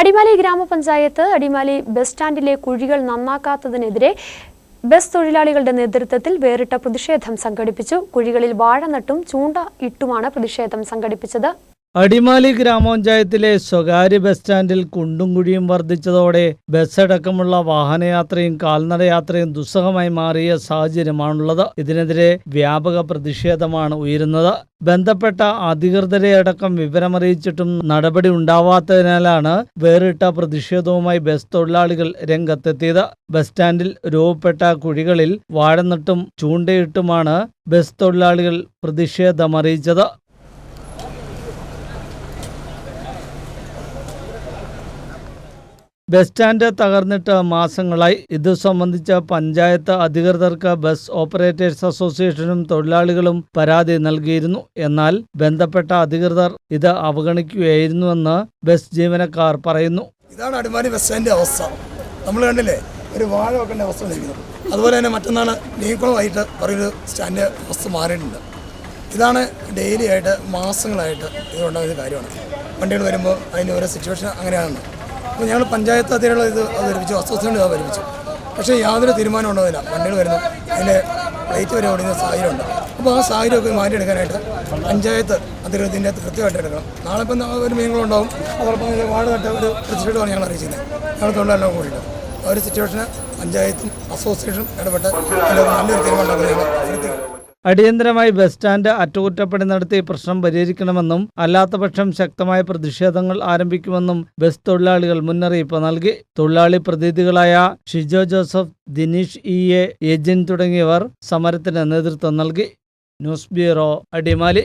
അടിമാലി ഗ്രാമപഞ്ചായത്ത് അടിമാലി ബസ് സ്റ്റാൻഡിലെ കുഴികൾ നന്നാക്കാത്തതിനെതിരെ ബസ് തൊഴിലാളികളുടെ നേതൃത്വത്തിൽ വേറിട്ട പ്രതിഷേധം സംഘടിപ്പിച്ചു. കുഴികളിൽ വാഴ നട്ടും ചൂണ്ട ഇട്ടുമാണ് പ്രതിഷേധം സംഘടിപ്പിച്ചത്. അടിമാലി ഗ്രാമപഞ്ചായത്തിലെ സ്വകാര്യ ബസ് സ്റ്റാൻഡിൽ കുണ്ടും കുഴിയും വർദ്ധിച്ചതോടെ ബസ്സടക്കമുള്ള വാഹനയാത്രയും കാൽനടയാത്രയും ദുസ്സഹമായി മാറിയ സാഹചര്യമാണുള്ളത്. ഇതിനെതിരെ വ്യാപക പ്രതിഷേധമാണ് ഉയരുന്നത്. ബന്ധപ്പെട്ട അധികൃതരെ അടക്കം വിവരമറിയിച്ചിട്ടും നടപടി ഉണ്ടാവാത്തതിനാലാണ് വേറിട്ട പ്രതിഷേധവുമായി ബസ് തൊഴിലാളികൾ രംഗത്തെത്തിയത്. ബസ് സ്റ്റാൻഡിൽ രൂപപ്പെട്ട കുഴികളിൽ വാഴനട്ടും ചൂണ്ടയിട്ടുമാണ് ബസ് തൊഴിലാളികൾ പ്രതിഷേധമറിയിച്ചത്. ബസ് സ്റ്റാൻഡ് തകർന്നിട്ട് മാസങ്ങളായി. ഇതു സംബന്ധിച്ച പഞ്ചായത്ത് അധികൃതർക്ക് ബസ് ഓപ്പറേറ്റേഴ്സ് അസോസിയേഷനും തൊഴിലാളികളും പരാതി നൽകിയിരുന്നു. എന്നാൽ ബന്ധപ്പെട്ട അധികൃതർ ഇത് അവഗണിക്കുകയായിരുന്നുവെന്ന് ബസ് ജീവനക്കാർ പറയുന്നു. ഇതാണ് അടിമാലി ബസ് സ്റ്റാൻഡിന്റെ അവസ്ഥ. നമ്മൾ കണ്ടില്ലേ ഒരു വാഴ വെക്കേണ്ട അവസ്ഥ വന്നിരിക്കുന്നു. അതുപോലെ തന്നെ മറ്റൊന്നാണ് നീക്കുളമായിട്ട് പറയുന്ന സ്റ്റാൻഡ് അവസ്ഥ മാറിയിട്ടുണ്ട്. ഇതാണ് ഡെയിലി ആയിട്ട് മാസങ്ങളായിട്ട് ഇതുണ്ടാകുന്ന കാര്യമാണ്. വണ്ടികൾ വരുമ്പോൾ അതിന്റെ ഓരോ സിറ്റുവേഷൻ അങ്ങനെയാണ്. അപ്പോൾ ഞങ്ങൾ പഞ്ചായത്ത് അതിലുള്ള ഇത് അവതരിപ്പിച്ചു അസോസിയേഷൻ അവതരിപ്പിച്ചു. പക്ഷേ യാതൊരു തീരുമാനം ഉണ്ടാവില്ല വണ്ടികൾ വരുന്നു അതിന്റെ പ്ലേറ്റ് വരെ ഓടുന്ന സാഹചര്യമുണ്ട്. അപ്പോൾ ആ സാഹചര്യമൊക്കെ മാറ്റിയെടുക്കാനായിട്ട് പഞ്ചായത്ത് അതിന്റെ കൃത്യമായിട്ട് എടുക്കണം. നാളെ ഇപ്പം ഒരു മീനുകളുണ്ടാവും അതോടൊപ്പം വാഴ നട്ട ഒരു പ്രതിഷേധമാണ് ഞങ്ങൾ അറിയിച്ചത് ഞങ്ങൾ തൊഴിലെല്ലാം കൂടിയിട്ട്. ആ ഒരു സിറ്റുവേഷന് പഞ്ചായത്തും അസോസിയേഷനും ഇടപെട്ട് നല്ലൊരു തീരുമാനം വരുത്തിയത് അടിയന്തരമായി ബസ് സ്റ്റാൻഡ് അറ്റകുറ്റപ്പണി നടത്തി പ്രശ്നം പരിഹരിക്കണമെന്നും അല്ലാത്തപക്ഷം ശക്തമായ പ്രതിഷേധങ്ങൾ ആരംഭിക്കുമെന്നും ബസ് തൊഴിലാളികൾ മുന്നറിയിപ്പ് നൽകി. തൊഴിലാളി പ്രതിനിധികളായ ഷിജോ ജോസഫ് ദിനീഷ് ഇ എ ഏജൻ തുടങ്ങിയവർ സമരത്തിന് നേതൃത്വം നൽകി. News bureau Adimali.